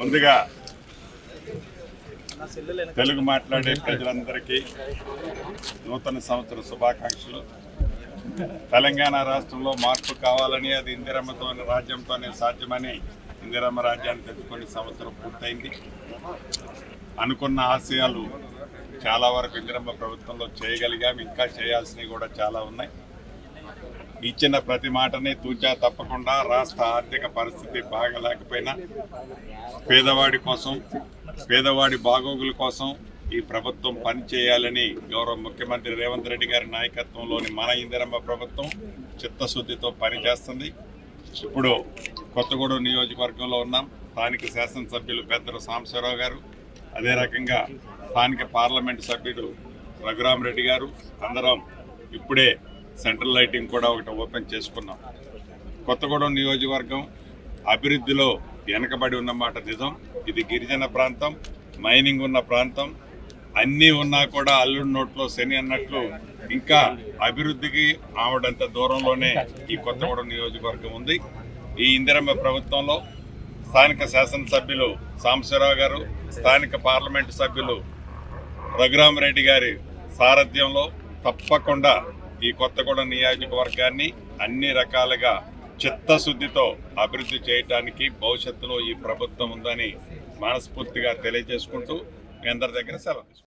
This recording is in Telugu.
ముందుగా తెలుగు మాట్లాడే ప్రజలందరికీ నూతన సంవత్సర శుభాకాంక్షలు. తెలంగాణ రాష్ట్రంలో మార్పు కావాలని అది ఇందిరమ్మతో రాజ్యంతోనే సాధ్యమని ఇందిరమ్మ రాజ్యాన్ని తెచ్చుకొని సంవత్సరం పూర్తయింది. అనుకున్న ఆశయాలు చాలా వరకు ఇందిరమ్మ ప్రభుత్వంలో చేయగలిగాం. ఇంకా చేయాల్సినవి కూడా చాలా ఉన్నాయి. ఇచ్చిన ప్రతి మాటని తూచా తప్పకుండా రాష్ట్ర ఆర్థిక పరిస్థితి బాగలేకపోయినా పేదవాడి కోసం పేదవాడి బాగోగుల కోసం ఈ ప్రభుత్వం పనిచేయాలని గౌరవ ముఖ్యమంత్రి రేవంత్ రెడ్డి గారి నాయకత్వంలోని మన ఇందిరమ్మ ప్రభుత్వం చిత్తశుద్ధితో పనిచేస్తుంది ఇప్పుడు కొత్తగూడెం నియోజకవర్గంలో ఉన్నాం. స్థానిక శాసనసభ్యులు పెద్దలు సాంబశివరావు గారు అదే రకంగా స్థానిక పార్లమెంటు సభ్యుడు రఘురామరెడ్డి గారు. అందరం ఇప్పుడే సెంట్రల్ లైటింగ్ కూడా ఒకటి ఓపెన్ చేసుకున్నాం. కొత్తగూడెం నియోజకవర్గం అభివృద్ధిలో వెనకబడి ఉన్నమాట నిజం. ఇది గిరిజన ప్రాంతం మైనింగ్ ఉన్న ప్రాంతం. అన్నీ ఉన్నా కూడా అల్లుడి నోట్లో శని అన్నట్లు ఇంకా అభివృద్ధికి ఆవిడంత దూరంలోనే ఈ కొత్తగూడెం నియోజకవర్గం ఉంది. ఈ ఇందిరమ్మ ప్రభుత్వంలో స్థానిక శాసనసభ్యులు సాంబశివరావు గారు స్థానిక పార్లమెంటు సభ్యులు రఘురామరెడ్డి గారి సారథ్యంలో తప్పకుండా ఈ కొత్తగూడెం నియోజకవర్గాన్ని అన్ని రకాలుగా చిత్తశుద్ధితో అభివృద్ధి చేయడానికి భవిష్యత్తులో ఈ ప్రభుత్వం ఉందని మనస్ఫూర్తిగా తెలియజేసుకుంటూ మీ అందరి దగ్గర సెలవు